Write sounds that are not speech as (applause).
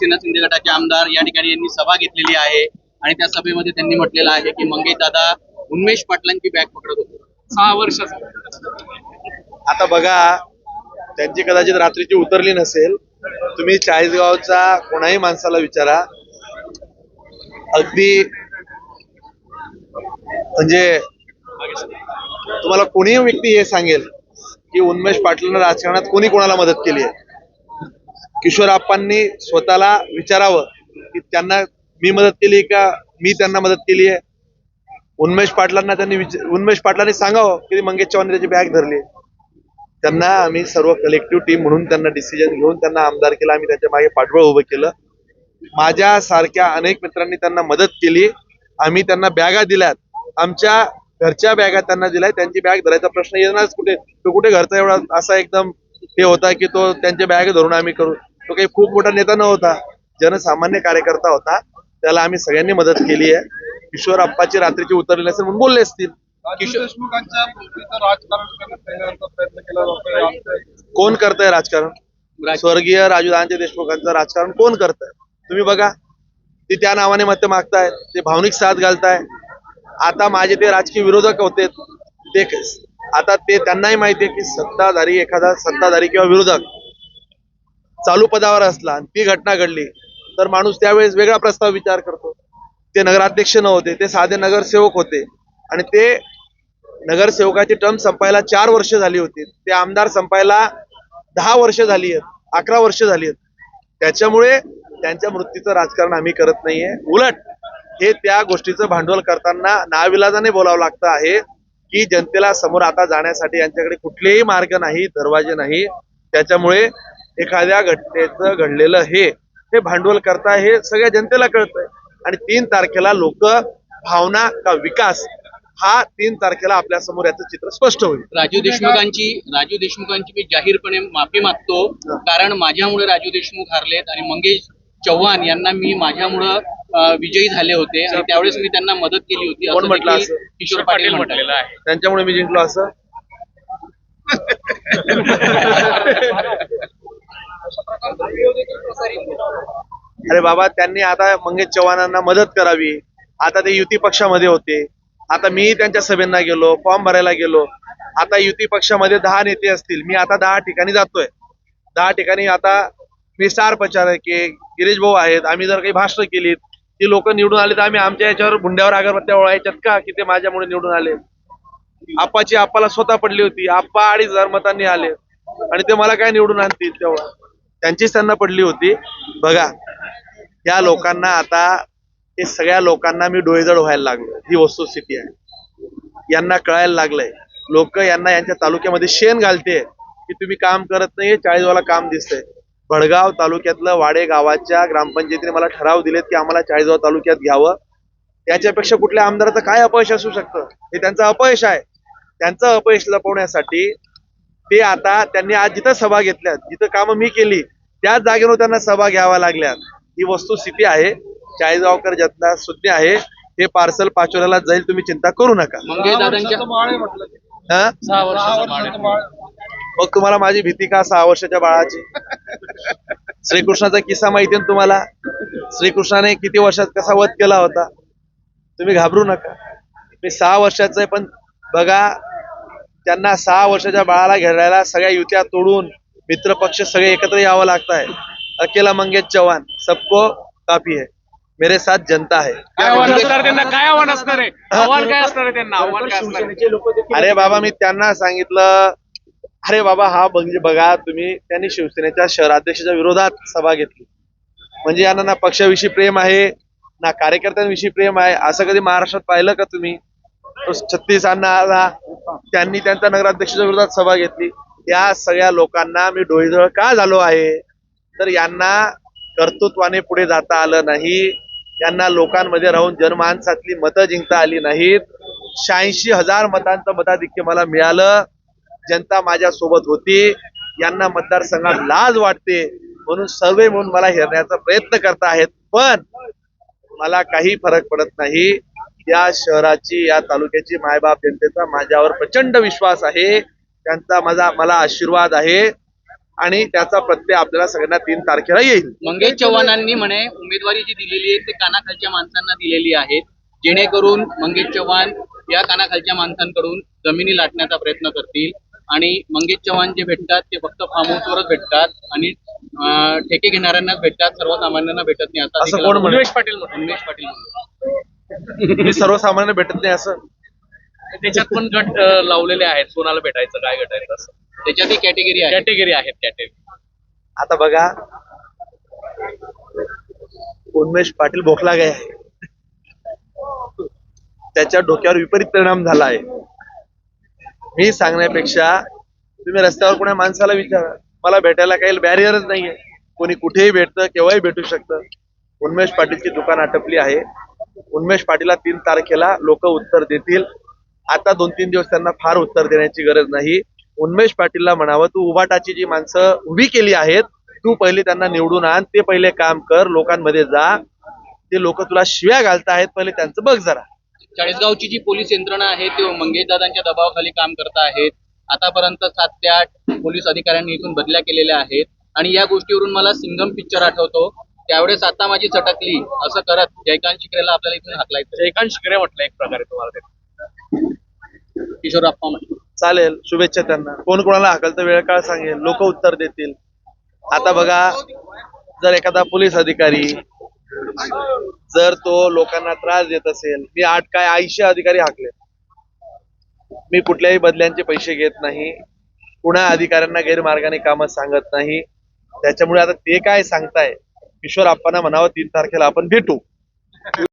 सेना शिंदे गटाचे आमदार या ठिकाणी यांनी सभा घेतलेली आहे. आणि त्या सभेमध्ये त्यांनी म्हटलेलं आहे की मंगेश दादा उन्मेश पाटलांची बॅग पकडत होते. सहा वर्ष आता बघा त्यांची कदाचित रात्रीची उतरली नसेल. तुम्ही चाळीसगावचा कोणाही माणसाला विचारा. अगदी म्हणजे तुम्हाला कोणीही व्यक्ती हे सांगेल की उन्मेश पाटलांना राजकारणात कोणी कोणाला मदत केली आहे? किशोर आप्पांनी स्वतःला विचारावं की त्यांना मी मदत केली का? मी त्यांना मदत केली आहे उन्मेश पाटलांना त्यांनी विच- पाटलांनी सांगावं की मंगेश चव्हाण त्याची बॅग धरली त्यांना आम्ही सर्व कलेक्टिव्ह टीम म्हणून त्यांना डिसिजन घेऊन त्यांना आमदार केला. आम्ही त्याच्यामागे पाठबळ उभं केलं. माझ्या सारख्या अनेक मित्रांनी त्यांना मदत केली. आम्ही त्यांना बॅगा दिल्यात. आमच्या घरच्या बॅगा त्यांना दिल्या त्यांची बॅग धरायचा प्रश्न येणारच कुठे? तो कुठे घरचा एवढा असा एकदम हे होता की तो त्यांच्या बॅग धरून आम्ही करू तो काही खूप मोठा नेता नव्हता. जनसामान्य कार्यकर्ता होता. त्याला आम्ही सगळ्यांनी मदत केली आहे. किशोर अप्पाची रात्रीची उतरली नसेल म्हणून बोलले असतील. किशोर देशमुखांच्या प्रयत्न केला कोण करतंय राजकारण? स्वर्गीय राजूदानचे देशमुखांचं राजकारण कोण करतंय? तुम्ही बघा. ते त्या नावाने मत मागतायत. ते भावनिक साथ घालताय आता माझे ते राजकीय विरोधक होते. ते आता ते त्यांनाही माहिती आहे की सत्ताधारी एखादा सत्ताधारी किंवा विरोधक चालू पदावर असला आणि ती घटना घडली तर माणूस त्यावेळेस वेगळा प्रस्ताव विचार करतो. ते नगराध्यक्ष नव्हते ते साधे नगरसेवक होते. आणि ते नगरसेवकाची टर्म संपायला चार वर्ष झाली होती. ते आमदार संपायला दहा वर्ष झाली आहेत अकरा वर्ष झाली आहेत. त्याच्यामुळे त्यांच्या मृत्यूचं राजकारण आम्ही करत नाहीये. उलट हे त्या गोष्टीचं भांडवल करताना नाविलाजाने बोलावं लागतं आहे की जनतेला समोर आता जाण्यासाठी यांच्याकडे कुठलेही मार्ग नाही दरवाजे नाही. त्याच्यामुळे एखाद्या घटनेचं घडलेलं हे हे भांडवल करता हे सगळ्या जनतेला कळतंय. आणि तीन तारखेला लोक भावना का विकास हा तीन तारखेला आपल्यासमोर याचं चित्र स्पष्ट होईल. राजू देशमुखांची राजू देशमुखांची मी जाहीरपणे माफी मागतो. कारण माझ्यामुळे राजू देशमुख हारलेत आणि मंगेश चव्हाण यांना मी माझ्यामुळं विजयी झाले होते आणि त्यावेळेस मी त्यांना मदत केली होती. कोण असं म्हटलं असं? किशोर पाटील म्हटलेलं आहे. त्यांच्यामुळे मी जिंकलो असं? (laughs) अरे बाबा त्यांनी आता मंगेश चव्हाणांना मदत करावी. आता ते युती पक्षामध्ये होते. आता मी त्यांच्या सभेंना गेलो फॉर्म भरायला गेलो. आता युती पक्षामध्ये दहा नेते असतील. मी आता दहा ठिकाणी जातोय. दहा ठिकाणी आता मी स्टार प्रचारक आहे गिरीश भाऊ आहेत. आम्ही जर काही भाषण केलीत ती लोक निवडून आले तर आम्ही आमच्या याच्यावर गुंड्यावर अगरबत्त्या ओळायच्यात का की ते माझ्यामुळे निवडून आले? आप्पाची आप्पाला स्वतः पडली होती. आप्पा अडीच हजार मतांनी आले. आणि ते मला काय निवडून आणतील तेव्हा? त्यांचीच त्यांना पडली होती. बघा या लोकांना आता हे सगळ्या लोकांना मी डोळेजड व्हायला लागलो ही वस्तुस्थिती आहे. यांना कळायला लागलंय. लोक यांना यांच्या तालुक्यामध्ये शेण घालते. की तुम्ही काम करत नाही चाळीसवाला काम दिसतंय. भडगाव तालुक्यातलं वाडे गावाच्या ग्रामपंचायतीने मला ठराव दिलेत की आम्हाला चाळीसगाव तालुक्यात घ्यावं. त्याच्यापेक्षा कुठल्या आमदाराचं काय अपयश असू शकतं? हे त्यांचं अपयश आहे. त्यांचं अपयश लपवण्यासाठी ते आता त्यांनी आज जिथं सभा घेतल्यात जिथं कामं मी केली त्याच जागेवर त्यांना सभा घ्याव्या लागल्यात ही वस्तुस्थिती आहे. चाळीसगावकर जनता सुज्ञ आहे हे पार्सल पाचोऱ्याला जाईल तुम्ही चिंता करू नका. हा? मग तुम्हाला माझी भीती का सहा वर्षाच्या बाळाची? श्रीकृष्णाचा किस्सा माहिती आहे ना तुम्हाला? श्रीकृष्णाने किती वर्षात कसा वध केला होता? तुम्ही घाबरू नका. मी सहा वर्षाचं आहे पण बघा त्यांना सहा वर्षाच्या बाळाला घेरायला सगळ्या युत्या तोडून मित्र पक्ष सगळे एकत्र यावं लागत आहे अकेला मंगेश चव्हाण सबको काफी है. मेरे साथ जनता है. काय आव्हान असणार आहे त्यांना? काय आव्हान असणार आहे? आव्हान काय असणार आहे त्यांना? आव्हान काय असणार आहे? अरे बाबा मी त्यांना सांगितलं. अरे बाबा हा म्हणजे बघा तुम्ही त्यांनी शिवसेनेच्या शहराध्यक्षाच्या विरोधात सभा घेतली. म्हणजे यांना ना पक्षाविषयी प्रेम आहे ना कार्यकर्त्यांविषयी प्रेम आहे. असं कधी महाराष्ट्रात पाहिलं का तुम्ही? छत्तीसांना छत्तीस त्यांनी त्यांच्या नगराध्यक्षाच्या विरोधात सभा घेतली. या सगळ्या लोकांना मी डोळीजवळ का झालो आहे? तर यांना कर्तृत्वाने पुढे जाता आलं नाही. यांना लोकांमध्ये राहून जनमानसातली मतं जिंकता आली नाहीत. शहाऐंशी हजार मतांचं मताधिक्य मला मिळालं. जनता माझ्या सोबत होती. यांना मतदारसंघात लाज वाटते म्हणून सर्वे म्हणून मला हेरण्याचा प्रयत्न करता आहेत. पण मला काही फरक पडत नाही. या शहराची या तालुक्याची मायबाप जनतेचा माझ्यावर प्रचंड विश्वास आहे त्यांचा माझा मला आशीर्वाद आहे आणि त्याचा प्रत्यय आपल्याला सगळ्यांना तीन तारखेला येईल मंगेश चव्हाणांनी म्हणे उमेदवारी जी दिलेली आहे ते कानाखालच्या माणसांना दिलेली आहे जेणेकरून मंगेश चव्हाण या कानाखालच्या माणसांकडून जमिनी लाटण्याचा प्रयत्न करतील आणि मंगेश चव्हाण जे भेटतात ते फक्त फार्म हाऊसवरच भेटतात आणि ठेके घेणाऱ्यांनाच भेटतात सर्वसामान्यांना भेटत नाही आता? उन्मेष पाटील. उन्मेष पाटील. मी सर्वसामान्य भेटत नाही असं. त्याच्यात पण गट अं, लावलेले आहेत. कोणाला भेटायचं काय भेटायचं असं. त्याच्यात कॅटेगरी आहे. कॅटेगरी आहेत कॅटेगरी आता बघा. उन्मेष पाटील भोकला गे आहे त्याच्या डोक्यावर विपरीत परिणाम झाला आहे मी सांगण्यापेक्षा तुम्ही रस्त्यावर कोणा माणसाला विचारा. मला भेटायला काही बॅरियरच नाहीये. कोणी कुठेही भेटतं केव्हाही भेटू शकतं. उन्मेष पाटीलची दुकान आटपली आहे. उन्मेष पाटीलला तीन तारखेला लोक उत्तर देतील. आता दोन तीन दिवस त्यांना फार उत्तर देण्याची गरज नाही. उन्मेष पाटीलला म्हणावं तू उभाटाची जी माणसं उभी केली आहेत तू पहिले त्यांना निवडून आण ते पहिले काम कर लोकांमध्ये जा. ते लोक तुला शिव्या घालतायत पहिले त्यांचं बघ जरा. चाळीसगावची जी पोलीस यंत्रणा आहे ती मंगेशदादांच्या दबावाखाली काम करत आहेत. आतापर्यंत सात ते आठ पोलीस अधिकाऱ्यांनी इथून बदल्या केलेल्या आहेत. आणि या गोष्टीवरून मला सिंगम पिक्चर आठवतो. त्यावेळेस आता माझी चटकली. असं करत जयकांत शिकरेला आपल्याला इथून हाकलायचं. एकांत शिकरे म्हटलं एक प्रकारे तुम्हाला ते. किशोर अप्पा म्हटलं. चालेल शुभेच्छा त्यांना. कोण कोणाला हाकलतं वेळ काळ सांगेल. लोक उत्तर देतील. आता बघा जर एखादा पोलीस अधिकारी जर तो लोकांना त्रास देत असेल मी आठ काय ऐंशी अधिकारी हाकले. मी कुठल्याही बदल्यांचे पैसे घेत नाही. कुणा अधिकाऱ्यांना गैरमार्गाने कामं सांगत नाही. त्याच्यामुळे आता ते काय सांगताय? ईश्वर आप्पांना म्हणावं तीन तारखेला आपण भेटू.